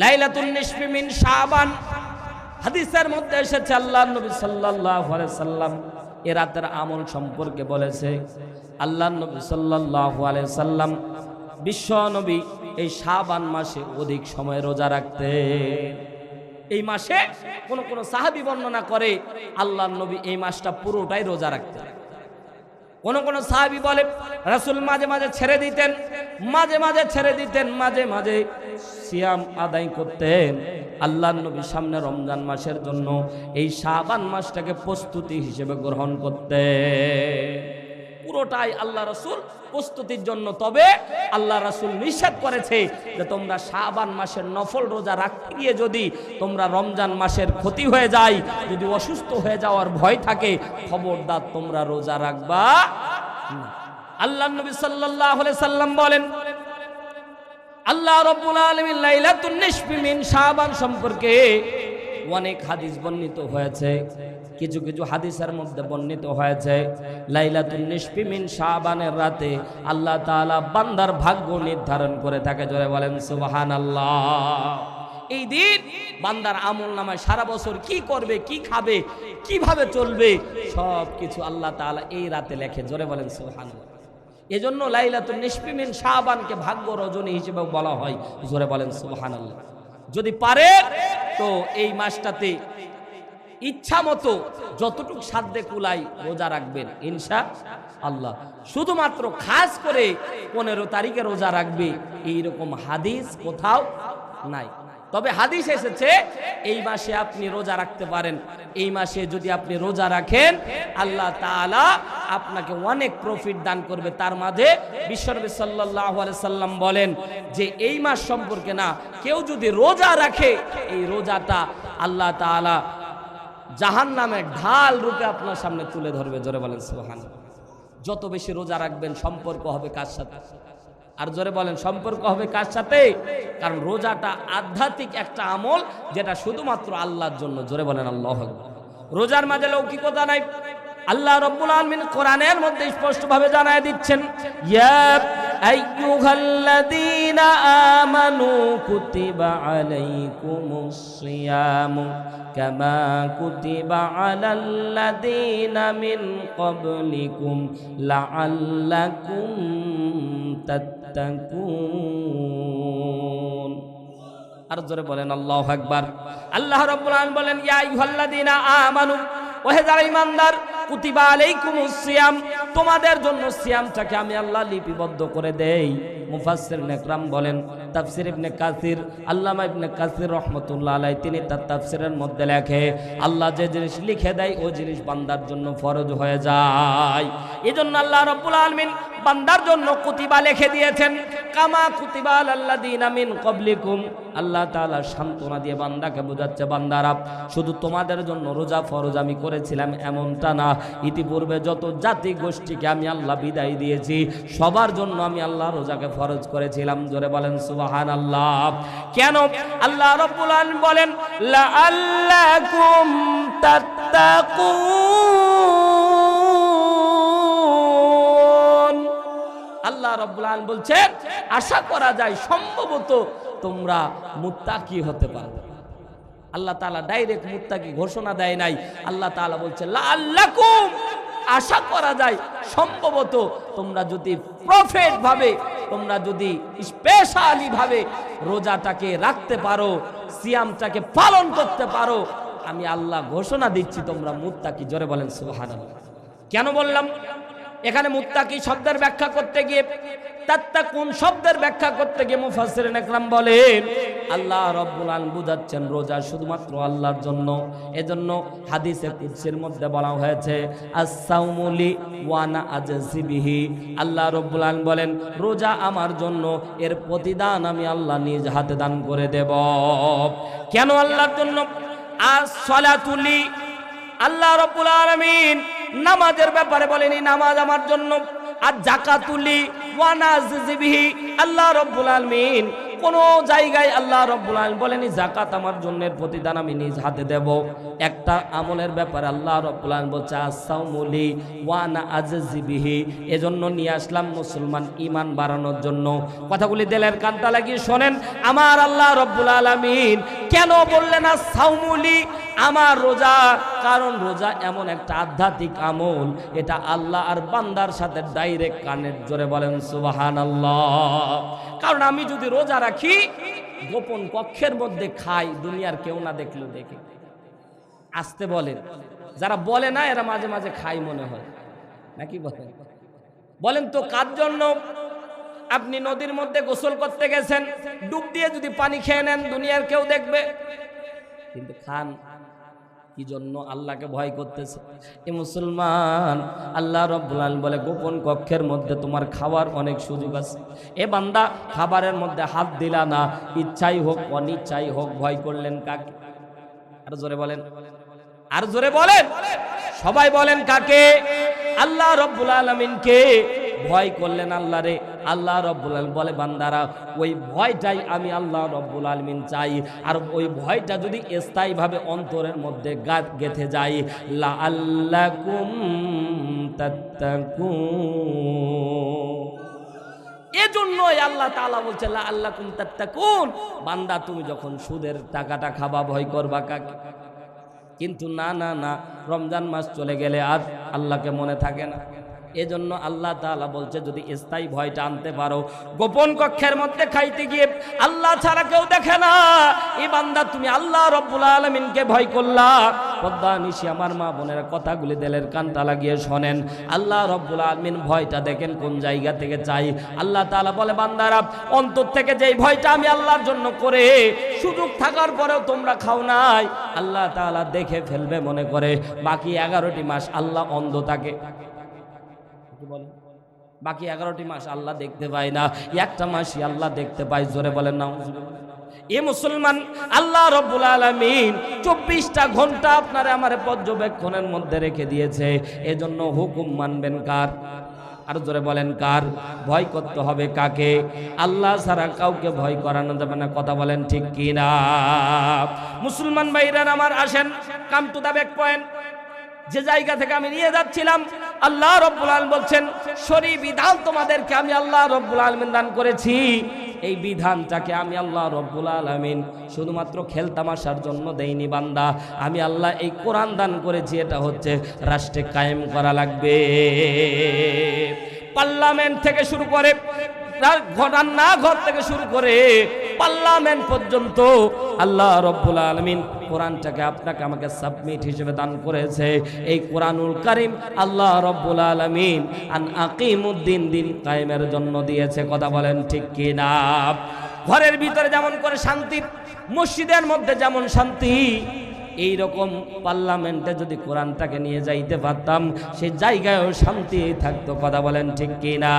লাইলাতুন নিসফি মিন শাবান। হাদিসের মধ্যে এসেছে আল্লাহ নবী সাল্লাল্লাহু আলাইহি সাল্লাম এ রাতের আমল সম্পর্কে বলেছে আল্লাহ নবী সাল্লাল্লাহু আলাইহি সাল্লাম বিশ্ব নবী এই শাবান মাসে অধিক সময় রোজা রাখতেন। এই মাসে কোন কোন সাহাবী বর্ণনা করে আল্লাহ নবী এই মাসটা পুরোটাই রোজা রাখতেন। কোন কোন সাহাবি বলে, রাসুল মাঝে মাঝে ছেড়ে দিতেন, মাঝে মাঝে ছেড়ে দিতেন, মাঝে মাঝে সিয়াম আদায় করতেন। আল্লাহ নবী সামনে রমজান মাসের জন্য এই সাবান মাসটাকে প্রস্তুতি হিসেবে গ্রহণ করতে পুরোটাই আল্লাহ রসুল প্রস্তুতির জন্য, তবে আল্লাহ রসুল নিষেধ করেছে যে তোমরা শাবান মাসের নফল রোজা রাখতে গিয়ে যদি তোমরা রমজান মাসের ক্ষতি হয়ে যায়, যদি অসুস্থ হয়ে যাওয়ার ভয় থাকে, খবরদার তোমরা রোজা রাখবা। আল্লাহ নবী আলাইহি সাল্লাম বলেন, আল্লাহ রব্বুল আলামিন লাইলাতুন সম্পর্কে অনেক হাদিস বর্ণিত হয়েছে। কিছু কিছু হাদিসের মধ্যে বর্ণিত হয়েছে, লাইলাতুন নিসফি মিন শাবানের রাতে আল্লাহ তাআলা বান্দার ভাগ্য নির্ধারণ করে থাকে, জোরে বলেন সুবাহান আল্লাহ এই দিন বান্দার আমল নামায় সারা বছর কি করবে, কি খাবে, কীভাবে চলবে সব কিছু আল্লাহ তাআলা এই রাতে লেখে, জোরে বলেন, সুবহানাল্লাহ। এজন্য লাইলাতুল নিসফিমিন শাবানকে ভাগ্য রজনী হিসেবে বলা হয়, জোরে বলেন, সুবহানাল্লাহ। যদি পারে তো এই মাসটাতে ইচ্ছা মতো যতটুক সাধ্যে কুলাই রোজা রাখবেন, ইনশা আল্লাহ। শুধুমাত্র খাস করে পনেরো তারিখে রোজা রাখবে, এইরকম হাদিস কোথাও নাই। তবে হাদিস এসেছে, এই মাসে আপনি রোজা রাখতে পারেন। এই মাসে যদি আপনি রোজা রাখেন, আল্লাহ তাআলা আপনাকে অনেক প্রফিট দান করবে। তার মাঝে বিশ্বনবী আলাইহি সাল্লাম বলেন যে, এই মাস সম্পর্কে না, কেউ যদি রোজা রাখে, এই রোজাটা আল্লাহ তাআলা জাহান নামে ঢাল রূপে আপনার সামনে তুলে ধরবে। জোরে বলেন সুবহান যত বেশি রোজা রাখবেন, সম্পর্ক হবে কার সাথে? আর জোরে বলেন, সম্পর্ক হবে কার সাথে? কারণ রোজাটা আধ্যাত্মিক একটা আমল যেটা শুধুমাত্র আল্লাহর জন্য। জোরে বলেন, আল্লাহ। রোজার মাঝে লৌকিকতা নাই। আল্লাহ রব্বুল আলমিন কোরআনের মধ্যে স্পষ্টভাবে জানায় দিচ্ছেন, ইয়া আইয়ুহাল্লাযীনা আমানু কুতিবা আলাইকুমুস সিয়ামু কামা কুতিবা আলাল্লাযীনা মিন ক্বাবলিকুম লাআল্লাকুম তাত্তাকুন আর জোরে বলেন, আল্লাহু আকবার। আল্লাহ রাব্বুল আলামিন বলেন, ইয়া আইয়ুহাল্লাযীনা আমানু ওহে যারা ইমানদার, কুতিবা আলাইকুমুস সিয়াম, তোমাদের জন্য সিয়ামটাকে আমি আল্লাহ লিপিবদ্ধ করে দেই। মুফাসসির নেকরাম বলেন, তাফসির ইবনে কাসির, আল্লামা ইবনে কাসির রহমাতুল্লাহ আলাইহি, তিনি তার তাফসিরের মধ্যে লেখে, আল্লাহ যে জিনিস লিখে দেয়, ওই জিনিস বান্দার জন্য ফরজ হয়ে যায়। এজন্য আল্লাহ রাব্বুল আলামিন বান্দার জন্য কুতিবা লিখে দিয়েছেন, কামা কুতিবা আলাল্লাযীনা মিন ক্বাবলিকুম। আল্লাহ তাআলা সান্ত্বনা দিয়ে বান্দাকে বোঝাচ্ছে, বান্দারা, শুধু তোমাদের জন্য রোজা ফরজ আমি করেছিলাম এমনটা না। ইতিপূর্বে যত জাতি গোষ্ঠীকে আমি আল্লাহ বিদায় দিয়েছি, সবার জন্য আমি আল্লাহ রোজাকে ফরজ করেছিলাম। জোরে বলেন সুবাহান আল্লাহ কেন? আল্লাহ রব্বুল বলেন, লাআল্লাকুম তাত্তাকুন। আল্লাহ রব্বুল আলামিন বলছেন, আশা করা যায় সম্ভবত তোমরা মুত্তাকি হতে পারবে। আল্লাহ তাআলা ডাইরেক্ট মুত্তাকি ঘোষণা দেয় নাই। আল্লাহ তালা বলছে, লাআল্লাকুম আশা করা যায় সম্ভবত তোমরা যদি প্রফেট ভাবে, তোমরা যদি স্পেশালি ভাবে রোজাটাকে রাখতে পারো, সিয়ামটাকে পালন করতে পারো, আমি আল্লাহ ঘোষণা দিচ্ছি তোমরা মুত্তাকি। জোরে বলেন সুবহানাল্লাহ। কেন বললাম? এখানে মুত্তাকি শব্দের ব্যাখ্যা করতে গিয়ে, তাত্তাকুন শব্দের ব্যাখ্যা করতে গিয়ে মুফাসসিরিন একরাম বলেন, আল্লাহ রব্বুল বুঝাচ্ছেন রোজা শুধুমাত্র আল্লাহর জন্য, এজন্য হাদিসে কুদসির মধ্যে বলা হয়েছে আস-সাউমুলি ওয়ানা আজসিবিহি আল্লাহ রব্বুল বলেন, রোজা আমার জন্য, এর প্রতিদান আমি আল্লাহ নিজ হাতে দান করে দেব। কেন আল্লাহর জন্য? আস-সালাতুলি আল্লাহ রব্বুল আলামিন নামাজের ব্যাপারে বলেনি, নামাজ আমার জন্য। আর জাকাতুলি ওয়ানাজিবিহি আল্লাহ রব্বুল আলমিন। কোন জায়গায় আল্লাহ রব্বুল আলম বলেনি জাকাত আমার জন্যের প্রতিদান আমি নিজ হাতে দেব। একটা আমলের ব্যাপারে আল্লাহ রব্বুল আলামিন বলছে আসাউমুলি ওয়ানা আজজিবিহি এজন্য নিয়ে আসলাম মুসলমান ইমান বাড়ানোর জন্য। কথাগুলি দেলের কানটা লাগিয়ে শোনেন, আমার আল্লাহ রব্বুল আলামিন কেন বললেন সাউমুলি আমার রোজা, কারণ রোজা এমন একটা আধ্যাত্মিক আমল, এটা আল্লাহ আর বান্দার সাথে ডাইরেক্ট কানের জোরে বলেন সুবাহান কারণ আমি যদি রোজা রাখি, গোপন কক্ষের মধ্যে খাই, দুনিয়ার কেউ না দেখলেও দেখে। আসতে বলেন। যারা বলে না, এরা মাঝে মাঝে খাই মনে হয়। নাকি বলেন? বলেন তো কার জন্য? আপনি নদীর মধ্যে গোসল করতে গেছেন, ডুব দিয়ে যদি পানি খেয়ে নেন, দুনিয়ার কেউ দেখবে। কিন্তু খান। কি জন্য আল্লাহকে ভয় করতেছে? এ মুসলমান, আল্লাহ রব্বুল বলে, গোপন কক্ষের মধ্যে তোমার খাওয়ার অনেক সুযোগ আছে। এ বান্দা, খাবারের মধ্যে হাত দিলা না। ইচ্ছাই হোক, অনিচ্ছাই হোক, ভয় করলেন কাকে? আর জোরে বলেন। আর জোরে বলেন। সবাই বলেন কাকে? আল্লাহ রব্বুল আলমিনকে ভয় করলেন আল্লাহ রে। আল্লাহ রব্বুল আলমিন বলে, বান্দারা, ওই ভয়টাই আমি আল্লাহ রব্বুল আলমিন চাই। আর ওই ভয়টা যদি স্থায়ীভাবে অন্তরের মধ্যে গাত গেথে যায় লা আল্লাহ কুম এজন্যই আল্লাহ তাআলা বলছে লা আল্লাহ কুম তাত্তাকুন। বান্দা, তুমি যখন সুদের টাকাটা খাবা, ভয় করবা কাকে? কিন্তু না না না, রমজান মাস চলে গেলে আর আল্লাহকে মনে থাকে না। এজন্য আল্লাহ তাআলা বলছে, যদি স্থায়ী ভয়টা আনতে পারো, গোপন কক্ষের মধ্যে খাইতে গিয়ে আল্লাহ ছাড়া কেউ দেখে না। এই বান্দা, তুমি আল্লাহ রব্বুল আলমিনকে ভয় করলা। পদ্মা নিশি আমার মা বোনের কথাগুলি দেলের কানটা লাগিয়ে শোনেন। আল্লাহ রব্বুল আলমিন ভয়টা দেখেন কোন জায়গা থেকে চাই। আল্লাহ তাআলা বলে, বান্দারা, অন্তর থেকে যেই ভয়টা আমি আল্লাহর জন্য করে, সুযোগ থাকার পরেও তোমরা খাও নাই। আল্লাহ তাআলা দেখে ফেলবে মনে করে। বাকি এগারোটি মাস আল্লাহ অন্ধ থাকে। কি বলেন? বাকি এগারোটি মাস আল্লাহ দেখতে পায় না। একটা মাসই আল্লাহ দেখতে পায়, জোরে বলেন না এ মুসলমান, আল্লাহ রব্বুল আলমিন চব্বিশটা ঘণ্টা আপনার আমার পর্যবেক্ষণের মধ্যে রেখে দিয়েছে। এজন্য হুকুম মানবেন কার? আর জোরে বলেন কার? ভয় করতে হবে কাকে? আল্লাহ ছাড়া কাউকে ভয় করানো যাবে না, কথা বলেন ঠিক কি না মুসলমান ভাইরা আমার আসেন come to the back point যে জায়গা থেকে আমি নিয়ে যাচ্ছিলাম আল্লাহ রব্বুল আলম বলছেন শরী বিধান তোমাদেরকে আমি আল্লাহ রব্বুল আলমিন দান করেছি। এই বিধানটাকে আমি আল্লাহ রব্বুল আলমিন শুধুমাত্র খেলতামাশার জন্য দেইনি বান্দা। আমি আল্লাহ এই কোরআন দান করেছি, এটা হচ্ছে রাষ্ট্রে কায়েম করা লাগবে। পার্লামেন্ট থেকে শুরু করে রান্না ঘর থেকে শুরু করে পার্লামেন্ট পর্যন্ত আল্লাহ রব্বুল আলমিন কোরআনটাকে আপনাকে আমাকে সাবমিট হিসেবে দান করেছে। এই কোরআনুল কারিম আল্লাহ রব্বুল আলমিন আন আকিমুদ্দিন দিন কায়েমের জন্য দিয়েছে। কথা বলেন ঠিক কি না ঘরের ভিতরে যেমন করে শান্তি, মসজিদের মধ্যে যেমন শান্তি এই রকম পার্লামেন্টে যদি কোরআনটাকে নিয়ে যাইতে পারতাম, সে জায়গায়ও শান্তি থাকতো। কথা বলেন ঠিক কি না